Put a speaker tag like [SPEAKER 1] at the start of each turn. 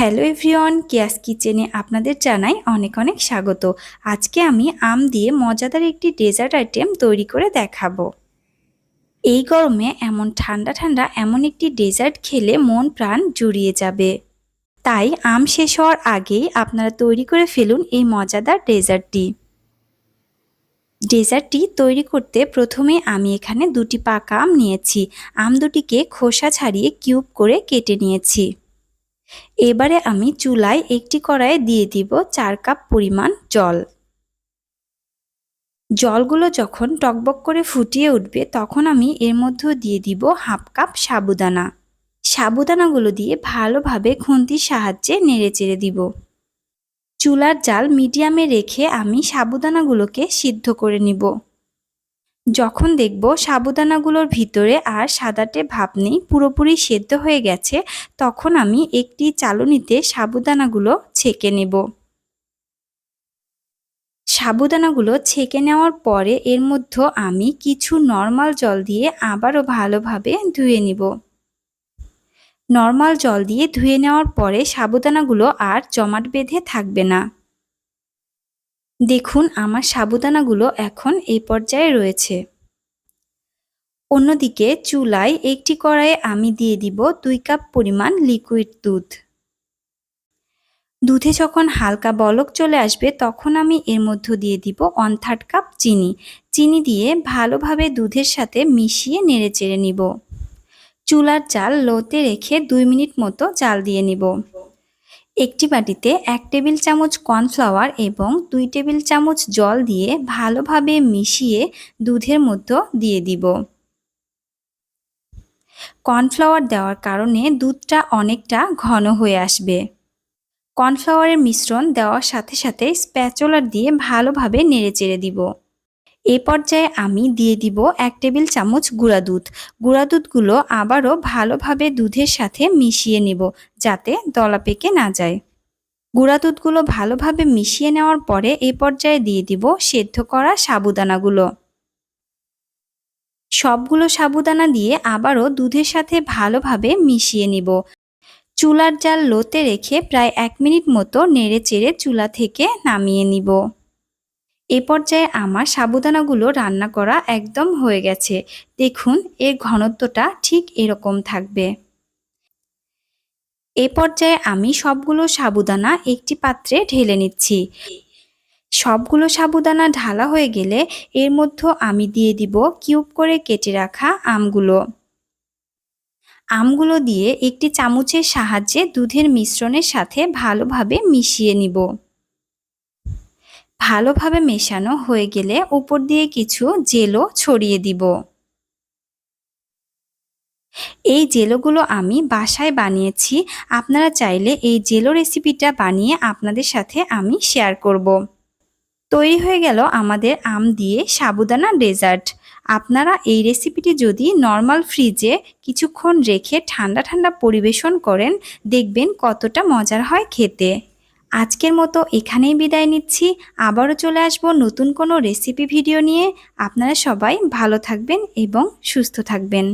[SPEAKER 1] Hello everyone, কিয়াস কিচেনে আপনাদের জানাই অনেক অনেক স্বাগত। আজকে আমি আম দিয়ে মজাদার একটি ডেজার্ট আইটেম তৈরি করে দেখাবো। এই গরমে এমন ঠান্ডা ঠান্ডা এমন একটি ডেজার্ট খেলে মন প্রাণ জুড়িয়ে যাবে। তাই আম শেষ হওয়ার আগেই আপনারা তৈরি করে ফেলুন এই মজাদার ডেজার্টটি। ডেজার্টটি তৈরি করতে প্রথমে আমি এখানে দুটি পাকা আম নিয়েছি। আম দুটিকে খোসা ছাড়িয়ে কিউব করে কেটে নিয়েছি। এবারে আমি চুলায় একটি কড়াইয়ে দিয়ে দিব চার কাপ পরিমাণ জল। জলগুলো যখন টকবক করে ফুটিয়ে উঠবে, তখন আমি এর মধ্যে দিয়ে দিব হাফ কাপ সাবুদানা। সাবুদানাগুলো দিয়ে ভালোভাবে খুন্তির সাহায্যে নেড়ে চেড়ে দিব। চুলার জাল মিডিয়ামে রেখে আমি সাবুদানাগুলোকে সিদ্ধ করে নিব। যখন দেখব সাবুদানাগুলোর ভিতরে আর সাদাটে ভাব নেই, পুরোপুরি সেদ্ধ হয়ে গেছে, তখন আমি একটি চালনিতে সাবুদানাগুলো ছেঁকে নেব। সাবুদানাগুলো ছেঁকে নেওয়ার পরে এর মধ্যে আমি কিছু নর্মাল জল দিয়ে আবারও ভালোভাবে ধুয়ে নিব। নর্মাল জল দিয়ে ধুয়ে নেওয়ার পরে সাবুদানাগুলো আর জমাট বেঁধে থাকবে না। দেখুন, আমার সাবুদানাগুলো এখন এই পর্যায়ে রয়েছে। অন্যদিকে, চুলায় একটি কড়াইয়ে আমি দিয়ে দিব দুই কাপ পরিমাণ লিকুইড দুধ। দুধে যখন হালকা বলক চলে আসবে, তখন আমি এর মধ্যে দিয়ে দিব ওয়ান থার্ড কাপ চিনি। চিনি দিয়ে ভালোভাবে দুধের সাথে মিশিয়ে নেড়ে চেড়ে নিব। চুলার চাল লোতে রেখে দুই মিনিট মতো জাল দিয়ে নিব। একটি বাটিতে এক টেবিল চামচ কর্নফ্লাওয়ার এবং দুই টেবিল চামচ জল দিয়ে ভালোভাবে মিশিয়ে দুধের মধ্যে দিয়ে দিব। কর্নফ্লাওয়ার দেওয়ার কারণে দুধটা অনেকটা ঘন হয়ে আসবে। কর্নফ্লাওয়ারের মিশ্রণ দেওয়ার সাথে সাথে স্প্যাচোলার দিয়ে ভালোভাবে নেড়ে চেড়ে দিব। এ পর্যায়ে আমি দিয়ে দিব এক টেবিল চামচ গুঁড়া দুধ। গুঁড়া দুধগুলো আবারও ভালোভাবে দুধের সাথে মিশিয়ে নেব যাতে দলা পেকে না যায়। গুঁড়া দুধগুলো ভালোভাবে মিশিয়ে নেওয়ার পরে এ পর্যায়ে দিয়ে দিব সেদ্ধ করা সাবুদানাগুলো। সবগুলো সাবুদানা দিয়ে আবারও দুধের সাথে ভালোভাবে মিশিয়ে নিব। চুলার জাল লোতে রেখে প্রায় এক মিনিট মতো নেড়ে চেড়ে চুলা থেকে নামিয়ে নিব। এ পর্যায়ে আমার সাবুদানাগুলো রান্না করা একদম হয়ে গেছে। দেখুন, এর ঘনত্বটা ঠিক এরকম থাকবে। এ পর্যায়ে আমি সবগুলো সাবুদানা একটি পাত্রে ঢেলে নিচ্ছি। সবগুলো সাবুদানা ঢালা হয়ে গেলে এর মধ্যে আমি দিয়ে দিব কিউব করে কেটে রাখা আমগুলো। আমগুলো দিয়ে একটি চামচের সাহায্যে দুধের মিশ্রণের সাথে ভালোভাবে মিশিয়ে নিব। ভালোভাবে মেশানো হয়ে গেলে উপর দিয়ে কিছু জেলো ছড়িয়ে দিব। এই জেলোগুলো আমি বাসায় বানিয়েছি। আপনারা চাইলে এই জেলো রেসিপিটা বানিয়ে আপনাদের সাথে আমি শেয়ার করব। তৈরি হয়ে গেল আমাদের আম দিয়ে সাবুদানা ডেজার্ট। আপনারা এই রেসিপিটি যদি নর্মাল ফ্রিজে কিছুক্ষণ রেখে ঠান্ডা ঠান্ডা পরিবেশন করেন, দেখবেন কতটা মজার হয় খেতে। আজকের মতো এখানেই বিদায় নিচ্ছি। আবারও চলে আসব নতুন কোনো রেসিপি ভিডিও নিয়ে। আপনারা সবাই ভালো থাকবেন এবং সুস্থ থাকবেন।